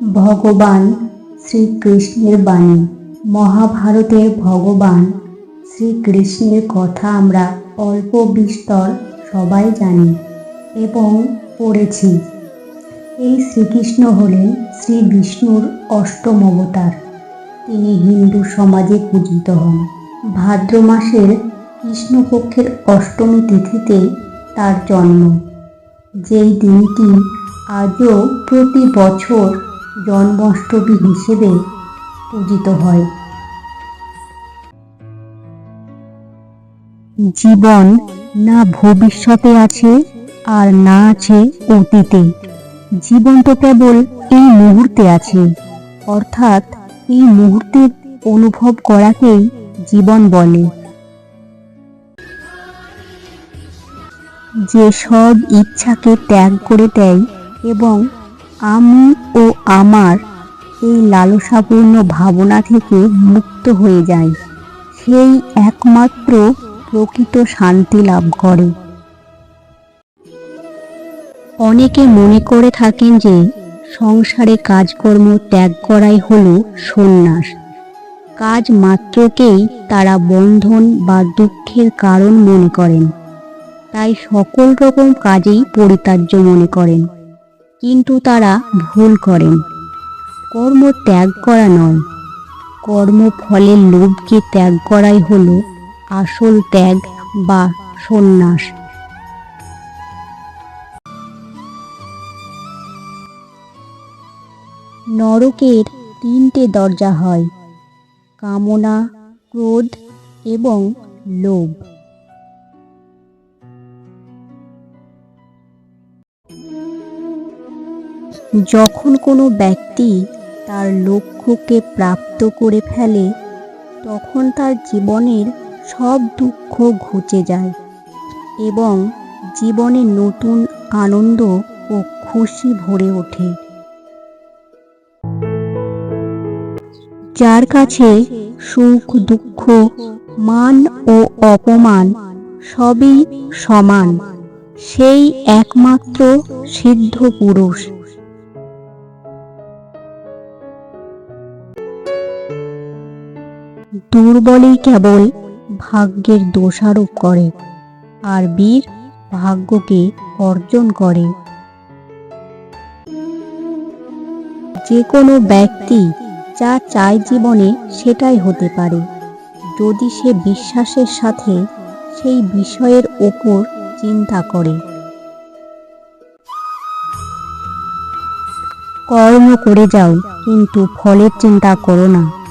ভগবান শ্রীকৃষ্ণের বাণী। মহাভারতের ভগবান শ্রীকৃষ্ণের কথা আমরা অল্প বিস্তর সবাই জানি এবং পড়েছি। এই শ্রীকৃষ্ণ হলেন শ্রী বিষ্ণুর অষ্টম অবতার। তিনি হিন্দু সমাজে পূজিত হন। ভাদ্র মাসের কৃষ্ণপক্ষের অষ্টমী তিথিতে তার জন্ম। যেই দিনটি আজও প্রতি বছর জন্মাষ্টমী হিসেবে পূজিত হয়। জীবন না ভবিষ্যতে আছে আর না আছে অতীতে। জীবন তো কেবল এই মুহূর্তে আছে। অর্থাৎ এই মুহূর্তের অনুভব করাকেই জীবন বলে। যে সব ইচ্ছাকে ত্যাগ করে দেয় এবং আমি ও আমার এই লালসাপূর্ণ ভাবনা থেকে মুক্ত হয়ে যায় সেই একমাত্র প্রকৃত শান্তি লাভ করে। অনেকে মনে করে থাকেন যে সংসারে কাজকর্ম ত্যাগ করাই হলো সন্ন্যাস। কাজ মাত্রকেই তারা বন্ধন বা দুঃখের কারণ মনে করেন। তাই সকল রকম কাজেই পরিত্যাজ্য মনে করেন। কিন্তু তারা ভুল করেন। কর্ম ত্যাগ করা নয়। কর্মফলের লোভকে ত্যাগ করাই হল আসল ত্যাগ বা সন্ন্যাস। নরকের তিনটে দরজা হয়, কামনা, ক্রোধ এবং লোভ। যখন কোনো ব্যক্তি তার লক্ষ্যকে প্রাপ্ত করে ফেলে, তখন তার জীবনের সব দুঃখ ঘুচে যায় এবং জীবনে নতুন আনন্দ ও খুশি ভরে ওঠে। যার কাছে সুখ, দুঃখ, মান ও অপমান সবই সমান, সেই একমাত্র সিদ্ধ পুরুষ। দুর্বলই কেবল ভাগ্যের দোষারোপ করে আর বীর ভাগ্যকে অর্জন করে। যে কোনো ব্যক্তি যা চায় জীবনে সেটাই হতে পারে। যদি সে বিশ্বাসের সাথে সেই বিষয়ের ওপর চিন্তা করে। কর্ম করে যাও, কিন্তু ফলের চিন্তা করো না।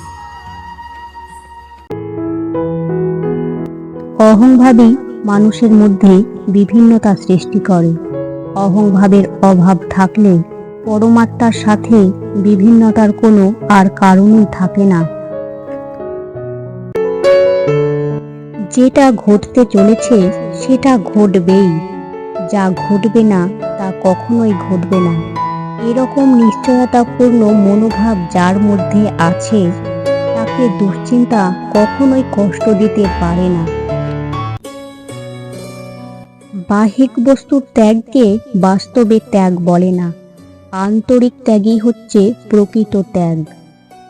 অহংভাবই মানুষের মধ্যে বিভিন্নতা সৃষ্টি করে। অহংভাবের অভাব থাকলে পরমাত্মার সাথে বিভিন্নতার কোনো আর কারণই থাকে না। যেটা ঘটতে চলেছে, সেটা ঘটবেই। যা ঘটবে না, তা কখনোই ঘটবে না। এরকম নিশ্চয়তাপূর্ণ মনোভাব যার মধ্যে আছে, তাকে দুশ্চিন্তা কখনোই কষ্ট দিতে পারে না। বাহিক বস্তুর ত্যাগকে বাস্তবে ত্যাগ বলে না। আন্তরিক ত্যাগই হচ্ছে প্রকৃত ত্যাগ।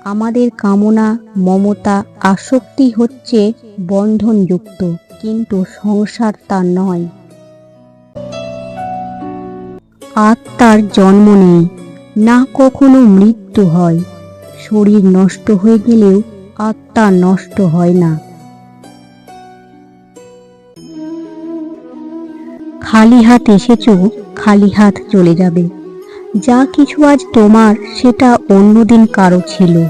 আমাদের কামনা, মমতা, আসক্তি হচ্ছে বন্ধনযুক্ত, কিন্তু সংসার তা নয়। আত্মার জন্ম নেই, না কখনো মৃত্যু হয়। শরীর নষ্ট হয়ে গেলেও আত্মা নষ্ট হয় না। খালি হাত এসেছ, খালি হাত চলে যাবে। যা কিছু আজ তোমার, সেটা অন্যদিন কারও ছিল।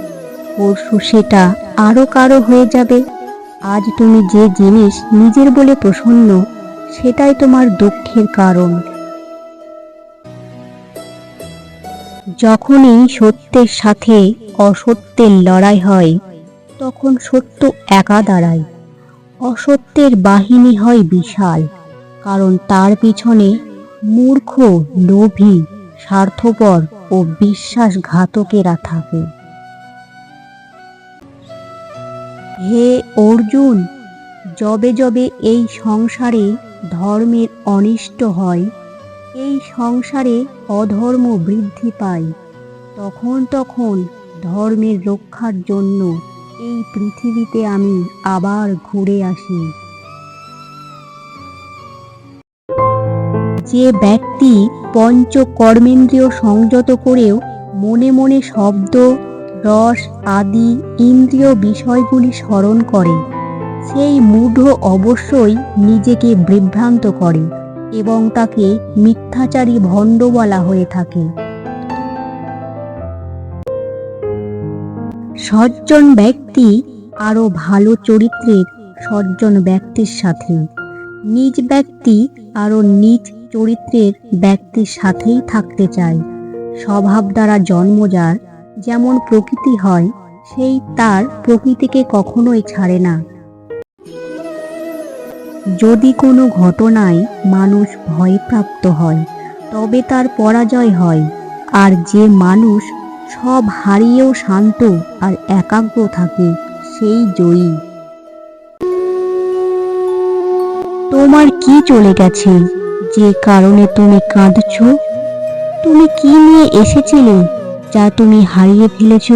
পরশু সেটা আরও কারও হয়ে যাবে। আজ তুমি যে জিনিস নিজের বলে প্রসন্ন, সেটাই তোমার দুঃখের কারণ। যখনই সত্যের সাথে অসত্যের লড়াই হয়, তখন সত্য একা দাঁড়ায়। অসত্যের বাহিনী হয় বিশাল। কারণ তার পিছনে মূর্খ, লোভী, স্বার্থপর ও বিশ্বাসঘাতকেরা থাকে। হে অর্জুন, যবে যবে এই সংসারে ধর্মের অনিষ্ট হয়, এই সংসারে অধর্ম বৃদ্ধি পায়, তখন তখন ধর্মের রক্ষার জন্য এই পৃথিবীতে আমি আবার ঘুরে আসি। যে ব্যক্তি পঞ্চ কর্মেন্দ্রিয় সংযত করেও মনে মনে শব্দ, রস আদি ইন্দ্রিয় বিষয়গুলি স্মরণ করে, সেই মূঢ় অবশ্যই নিজেকে বিভ্রান্ত করে এবং তাকে মিথ্যাচারী ভণ্ড বলা হয়ে থাকে। সজ্জন ব্যক্তি আরও ভালো চরিত্রের সজ্জন ব্যক্তির সাথে। নিজ ব্যক্তি আরও নিজ চরিত্রের ব্যক্তির সাথেই থাকতে চাই স্বভাব দ্বারা জন্ম যার, যেমন প্রকৃতি হয়, সেই তার প্রকৃতিকে কখনোই ছাড়ে না। যদি কোনো ঘটনায় মানুষ ভয়প্রাপ্ত হয়, তবে তার পরাজয় হয়। আর যে মানুষ সব হারিয়েও শান্ত আর একাগ্র থাকে, সেই জয়ী। তোমার কি চলে গেছে? যে কারণে তুমি কাঁদছো? তুমি কি নিয়ে এসেছিলে যা তুমি হারিয়ে ফেলেছ?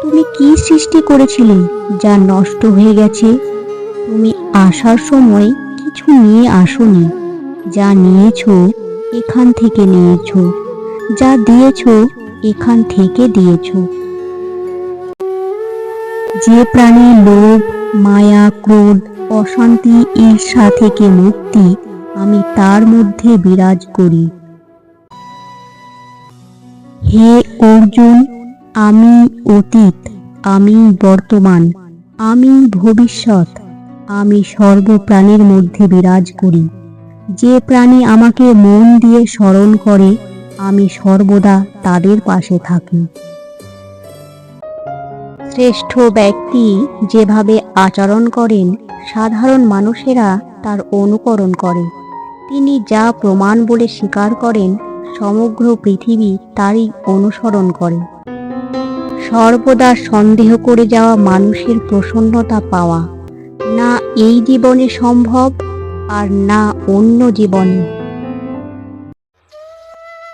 তুমি কি সৃষ্টি করেছিলে যা নষ্ট হয়ে গেছে? তুমি আসার সময় কিছু নিয়ে আসোনি, যা নিয়েছো এখান থেকে নিয়েছো, যা দিয়েছ এখান থেকে দিয়েছ। যে প্রাণী লোভ, মায়া, ক্রোধ, অশান্তি, ঈর্ষা থেকে মুক্তি আমি তার মধ্যে বিরাজ করি। হে অর্জুন, আমি অতীত, আমি বর্তমান, আমি ভবিষ্যৎ, আমি সর্বপ্রাণীর মধ্যে বিরাজ করি। যে প্রাণী আমাকে মন দিয়ে স্মরণ করে, আমি সর্বদা তাদের পাশে থাকি। শ্রেষ্ঠ ব্যক্তি যেভাবে আচরণ করেন, সাধারণ মানুষেরা তার অনুকরণ করে। তিনি যা প্রমাণ বলে স্বীকার করেন, সমগ্র পৃথিবী তারই অনুসরণ করে। সর্বদা সন্দেহ করে যাওয়া মানুষের প্রসন্নতা পাওয়া। না এই জীবনে সম্ভব, আর না অন্য জীবনে।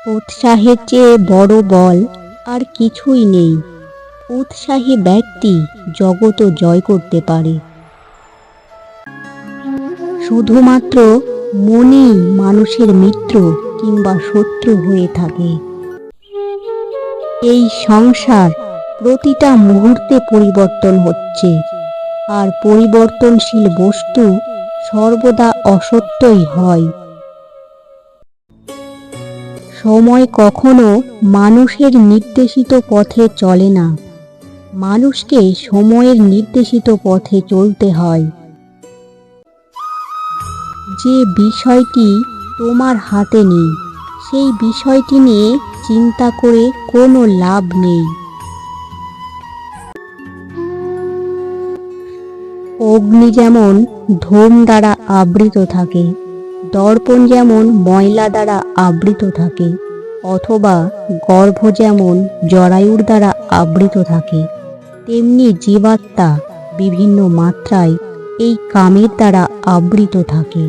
উৎসাহের চেয়ে বড় বল আর কিছুই নেই। উৎসাহী ব্যক্তি জগৎ জয় করতে পারে। শুধুমাত্র মনেই মানুষের মিত্র কিংবা শত্রু হয়ে থাকে। এই সংসার প্রতিটা মুহূর্তে পরিবর্তন হচ্ছে। আর পরিবর্তনশীল বস্তু সর্বদা অসত্যই হয়। সময় কখনো মানুষের নির্দেশিত পথে চলে না। মানুষকে সময়ের নির্দেশিত পথে চলতে হয়। যে বিষয়টি তোমার হাতে নেই, সেই বিষয়টি নিয়ে চিন্তা করে কোনো লাভ নেই। অগ্নি যেমন ধূম দ্বারা আবৃত থাকে, দর্পণ যেমন ময়লা দ্বারা আবৃত থাকে, অথবা গর্ভ যেমন জরায়ুর দ্বারা আবৃত থাকে, তেমনি জীবাত্মা বিভিন্ন মাত্রায় এই কামের দ্বারা আবৃত থাকে।